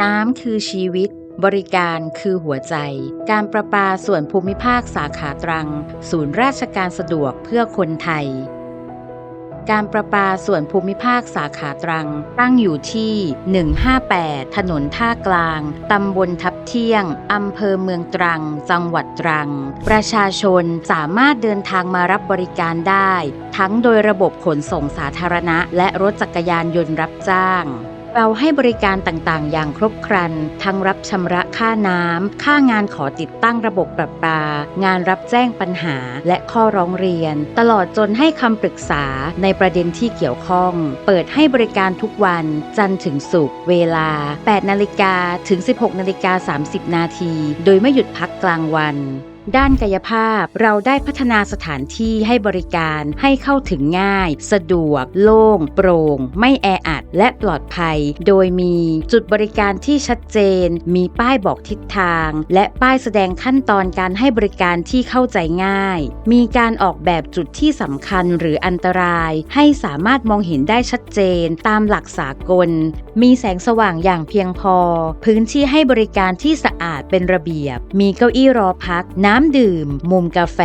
น้ำคือชีวิต บริการคือหัวใจ การประปาส่วนภูมิภาคสาขาตรัง ศูนย์ราชการสะดวกเพื่อคนไทย การประปาส่วนภูมิภาคสาขาตรัง ตั้งอยู่ที่ 158 ถนนท่ากลาง ตำบลทับเที่ยง อำเภอเมืองตรัง จังหวัดตรัง ประชาชนสามารถเดินทางมารับบริการได้ ทั้งโดยระบบขนส่งสาธารณะ และรถจักรยานยนต์รับจ้าง เราให้บริการต่างๆ อย่างครบครัน ทั้งรับชำระค่าน้ำ ค่างานขอติดตั้งระบบประปา งานรับแจ้งปัญหา และข้อร้องเรียน ตลอดจนให้คำปรึกษาในประเด็นที่เกี่ยวข้อง เปิดให้บริการทุกวัน จันทร์ถึงศุกร์ เวลา 8 นาฬิกา ถึง 16 นาฬิกา 30 นาที โดยไม่หยุดพักกลางวัน ด้านกายภาพเราได้พัฒนาสถานที่ให้บริการให้เข้าถึงง่าย สะดวก โล่ง โปร่ง ไม่แออัด และปลอดภัย โดยมีจุดบริการที่ชัดเจน มีป้ายบอกทิศทาง และป้ายแสดงขั้นตอนการให้บริการที่เข้าใจง่าย มีการออกแบบจุดที่สำคัญหรืออันตราย ให้สามารถมองเห็นได้ชัดเจน ตามหลักสากล มีแสงสว่างอย่างเพียงพอ พื้นที่ให้บริการที่สะอาดเป็นระเบียบ มีเก้าอี้รอพักน้ำำดื่ม มุมกาแฟ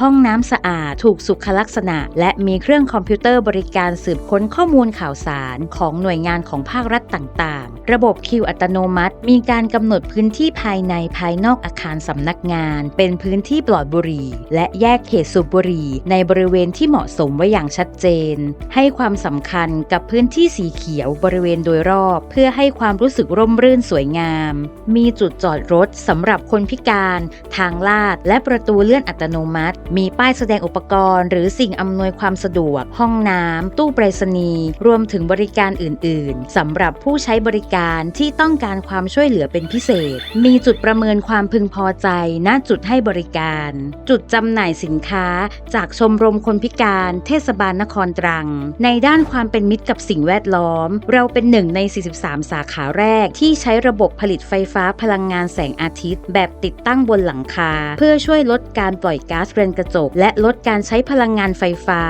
ห้องน้ำสะอาด ถูกสุขลักษณะ และมีเครื่องคอมพิวเตอร์บริการสืบค้นข้อมูลข่าวสารของหน่วยงานของภาครัฐต่างๆ ระบบคิวอัตโนมัติ มีการกำหนดพื้นที่ภายในภายนอกอาคารสำนักงาน เป็นพื้นที่ปลอดบุหรี่ และแยกเขตสูบบุหรี่ ในบริเวณที่เหมาะสมไว้อย่างชัดเจน ให้ความสำคัญกับพื้นที่สีเขียวบริเวณโดยรอบ เพื่อให้ความรู้สึกร่มรื่นสวยงาม มีจุดจอดรถสำหรับคนพิการ ทางลาดและประตูเลื่อนอัตโนมัติ มีป้ายแสดงอุปกรณ์ หรือสิ่งอำนวยความสะดวก ห้องน้ำ ตู้ไปรษณีย์ รวมถึงบริการอื่น ๆสำหรับผู้ใช้บริการที่ต้องการความช่วยเหลือเป็นพิเศษ มีจุดประเมินความพึงพอใจ ณ จุดให้บริการ จุดจำหน่ายสินค้า จากชมรมคนพิการ เทศบาลนครตรัง ในด้านความเป็นมิตรกับสิ่งแวดล้อม เราเป็นหนึ่งใน 43 สาขาแรกที่ใช้ระบบผลิตไฟฟ้าพลังงานแสงอาทิตย์ แบบติดตั้งบนหลังคาเพื่อื่อช่วยลดการปล่อยก๊าซเรือนกระจก และลดการใช้พลังงานไฟฟ้า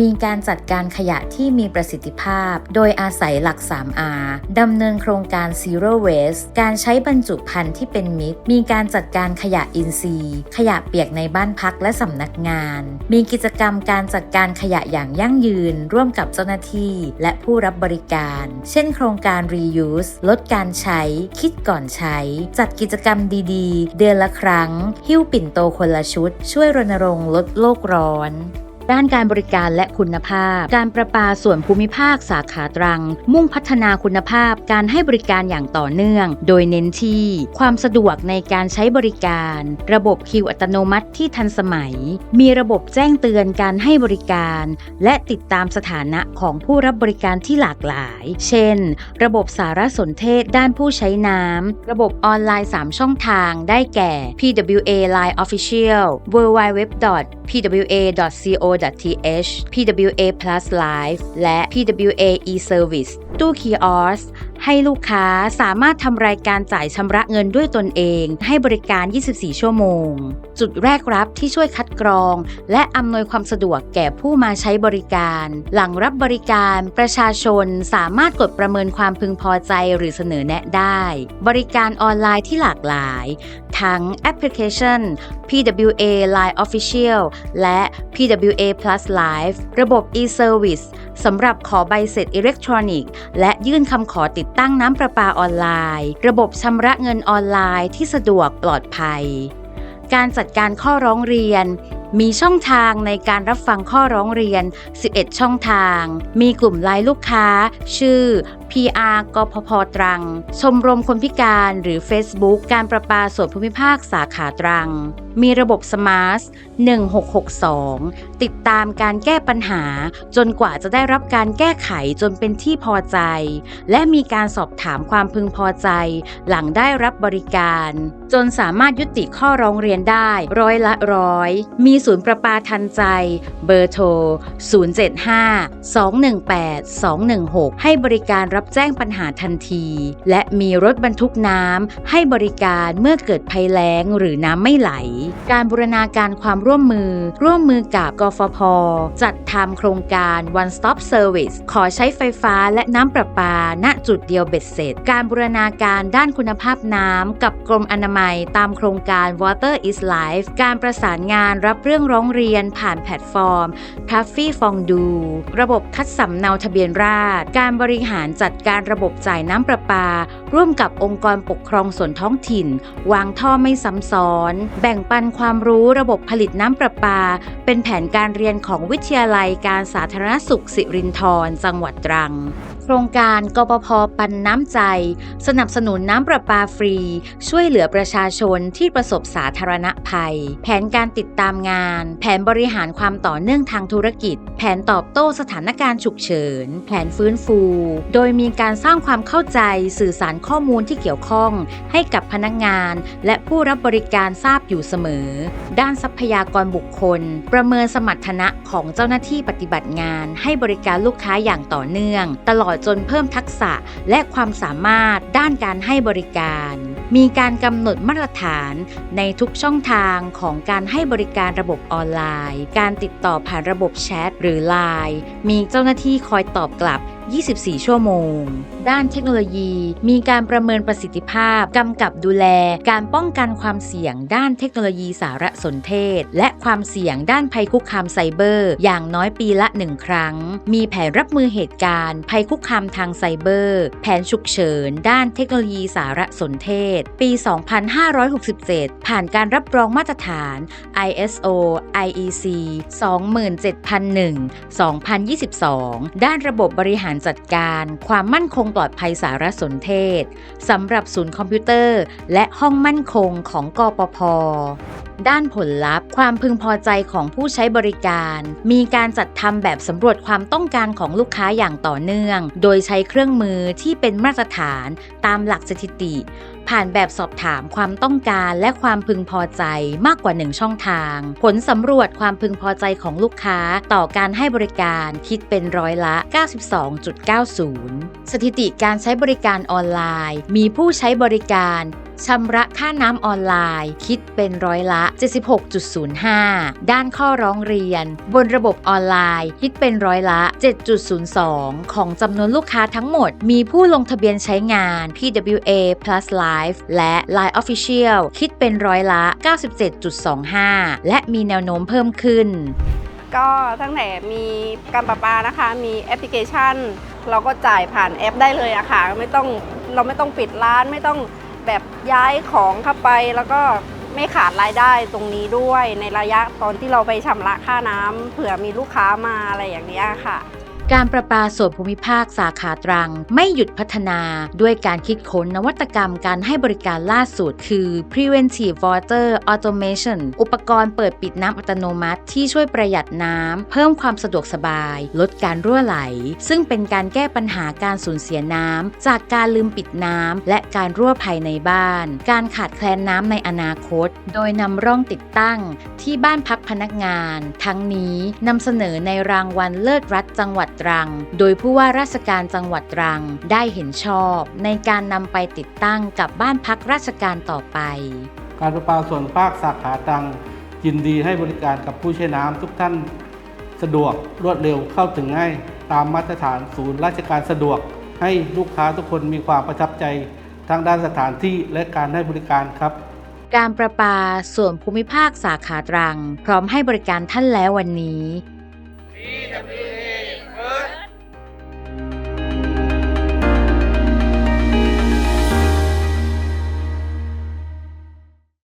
มีการจัดการขยะที่มีประสิทธิภาพ โดยอาศัยหลัก 3R ดำเนินโครงการ Zero Waste การใช้บรรจุภัณฑ์ที่เป็นมิตร มีการจัดการขยะอินทรีย์ ขยะเปียกในบ้านพักและสำนักงาน มีกิจกรรมการจัดการขยะอย่างยั่งยืน ร่วมกับเจ้าหน้าที่และผู้รับบริการ เช่น โครงการ Reuse ลดการใช้ คิดก่อนใช้ จัดกิจกรรมดีๆ เดือนละครั้ง หิ้วปิ่นโตคนละชุด ช่วยรณรงค์ลดโลกร้อน ด้านการบริการและคุณภาพ การประปาส่วนภูมิภาคสาขาตรัง มุ่งพัฒนาคุณภาพการให้บริการอย่างต่อเนื่อง โดยเน้นที่ ความสะดวกในการใช้บริการ ระบบคิวอัตโนมัติที่ทันสมัย มีระบบแจ้งเตือนการให้บริการ และติดตามสถานะของผู้รับบริการที่หลากหลาย เช่น ระบบสารสนเทศด้านผู้ใช้น้ำ ระบบออนไลน์ 3 ช่องทางได้แก่ PWA Line Official www.pwa.co PWA Plus Live และ PWA e-Service ตู้คีออส ให้ลูกค้าสามารถทำรายการจ่ายชำระเงินด้วยตนเอง ให้บริการ 24 ชั่วโมง จุดแรกรับที่ช่วยคัดกรอง และอำนวยความสะดวกแก่ผู้มาใช้บริการ หลังรับบริการประชาชนสามารถกดประเมินความพึงพอใจหรือเสนอแนะได้ บริการออนไลน์ที่หลากหลาย ทั้งแอปพลิเคชัน PWA Line Official และ PWA Plus Live ระบบ e-Service สำหรับขอใบเสร็จอิเล็กทรอนิกส์และยื่นคำขอติดตั้งน้ำประปาออนไลน์ ระบบชำระเงินออนไลน์ที่สะดวกปลอดภัย การจัดการข้อร้องเรียนมีช่องทางในการรับฟังข้อร้องเรียน 11 ช่องทาง มีกลุ่มไลน์ลูกค้า ชื่อ PR กพพตรัง ชมรมคนพิการหรือ Facebook การประปาส่วนภูมิภาคสาขาตรัง มีระบบสมาร์ท1662 ติดตามการแก้ปัญหา จนกว่าจะได้รับการแก้ไขจนเป็นที่พอใจ และมีการสอบถามความพึงพอใจ หลังได้รับบริการ จนสามารถยุติข้อร้องเรียนได้ร้อยละร้อย มีศูนย์ประปาทันใจ เบอร์โทร 075 218 216 ให้บริการรับแจ้งปัญหาทันที และมีรถบรรทุกน้ำให้บริการเมื่อเกิดภัยแล้งหรือน้ำไม่ไหล การบูรณาการความร่วมมือ ร่วมมือกับกฟผจัดทำโครงการ One Stop Service ขอใช้ไฟฟ้าและน้ำประปา ณจุดเดียวเบ็ดเสร็จ การบูรณาการด้านคุณภาพน้ำกับกรมอนามัยตามโครงการ Water is Life การประสานงานรับเรื่องร้องเรียนผ่านแพลตฟอร์มทัฟฟี่ฟองดู ระบบคัดสำเนาทะเบียนราษฎรการบริหารจัดัดการระบบจ่ายน้ำประปา ร่วมกับองค์กรปกครองส่วนท้องถิ่น วางท่อไม่ซ้ำซ้อน แบ่งปันความรู้ระบบผลิตน้ำประปา เป็นแผนการเรียนของวิทยาลัยการสาธารณสุขสิรินธรจังหวัดตรังโครงการกปพปันน้ำใจ สนับสนุนน้ำประปาฟรี ช่วยเหลือประชาชนที่ประสบสาธารณภัย แผนการติดตามงาน แผนบริหารความต่อเนื่องทางธุรกิจ แผนตอบโต้สถานการณ์ฉุกเฉิน แผนฟื้นฟู โดยมีการสร้างความเข้าใจสื่อสารข้อมูลที่เกี่ยวข้อง ให้กับพนักงาน และผู้รับบริการทราบอยู่เสมอ ด้านทรัพยากรบุคคล ประเมินสมรรถนะของเจ้าหน้าที่ปฏิบัติงาน ให้บริการลูกค้าอย่างต่อเนื่อง ตลอดจนเพิ่มทักษะและความสามารถด้านการให้บริการ มีการกำหนดมาตรฐานในทุกช่องทางของการให้บริการระบบออนไลน์ การติดต่อผ่านระบบแชทหรือ Line มีเจ้าหน้าที่คอยตอบกลับ 24 ชั่วโมง ด้านเทคโนโลยี มีการประเมินประสิทธิภาพ กำกับดูแล การป้องกันความเสี่ยง ด้านเทคโนโลยีสารสนเทศ และความเสี่ยงด้านภัยคุกคามไซเบอร์ อย่างน้อยปีละหนึ่งครั้ง มีแผนรับมือเหตุการณ์ ภัยคุกคามทางไซเบอร์ แผนฉุกเฉิน ด้านเทคโนโลยีสารสนเทศปี 2567 ผ่านการรับรองมาตรฐาน ISO IEC 27001 2022 ด้านระบบบริหารจัดการ ความมั่นคงปลอดภัยสารสนเทศสำหรับศูนย์คอมพิวเตอร์ และห้องมั่นคงของกปพด้านผลลัพธ์ ความพึงพอใจของผู้ใช้บริการ มีการจัดทำแบบสำรวจความต้องการของลูกค้าอย่างต่อเนื่อง โดยใช้เครื่องมือที่เป็นมาตรฐานตามหลักสถิติ ผ่านแบบสอบถามความต้องการและความพึงพอใจมากกว่า 1 ช่องทาง ผลสำรวจความพึงพอใจของลูกค้าต่อการให้บริการคิดเป็นร้อยละ 92.90 สถิติการใช้บริการออนไลน์ มีผู้ใช้บริการชำระค่าน้ำออนไลน์ คิดเป็นร้อยละ 76.05 ด้านข้อร้องเรียน บนระบบออนไลน์ คิดเป็นร้อยละ 7.02 ของจำนวนลูกค้าทั้งหมด มีผู้ลงทะเบียนใช้งาน PWA Plus Live และ Line Official คิดเป็นร้อยละ 97.25 และมีแนวโน้มเพิ่มขึ้นก็ตั้งแต่มีการประปานะคะ มีแอปพลิเคชัน เราก็จ่ายผ่านแอปได้เลยอะค่ะ ไม่ต้องเราไม่ต้องปิดร้านไม่ต้อง แบบย้ายของเข้าไปแล้วก็ไม่ขาดรายได้ตรงนี้ด้วยในระยะตอนที่เราไปชำระค่าน้ำเผื่อมีลูกค้ามาอะไรอย่างเงี้ยค่ะ การประปาส่วนภูมิภาคสาขาตรัง ไม่หยุดพัฒนาด้วยการคิดค้นนวัตกรรมการให้บริการล่าสุด คือ Preventive Water Automation อุปกรณ์เปิดปิดน้ำอัตโนมัติที่ช่วยประหยัดน้ำ เพิ่มความสะดวกสบาย ลดการรั่วไหล ซึ่งเป็นการแก้ปัญหาการสูญเสียน้ำ จากการลืมปิดน้ำ และการรั่วภายในบ้าน การขาดแคลนน้ำในอนาคต โดยนำร่องติดตั้งที่บ้านพักพนักงาน ทั้งนี้นำเสนอในรางวัลเลิศรัฐจังหวัดตรัง โดยผู้ว่าราชการจังหวัดตรังได้เห็นชอบ ในการนำไปติดตั้งกับบ้านพักราชการต่อไป การประปาส่วนภาคสาขาตรังยินดีให้บริการกับผู้ใช้น้ำทุกท่านสะดวกรวดเร็วเข้าถึงง่ายตามมาตรฐานศูนย์ราชการสะดวก ให้ลูกค้าทุกคนมีความประทับใจทั้งด้านสถานที่และการให้บริการครับ การประปาส่วนภูมิภาคสาขาตรัง พร้อมให้บริการท่านแล้ววันนี้ PWA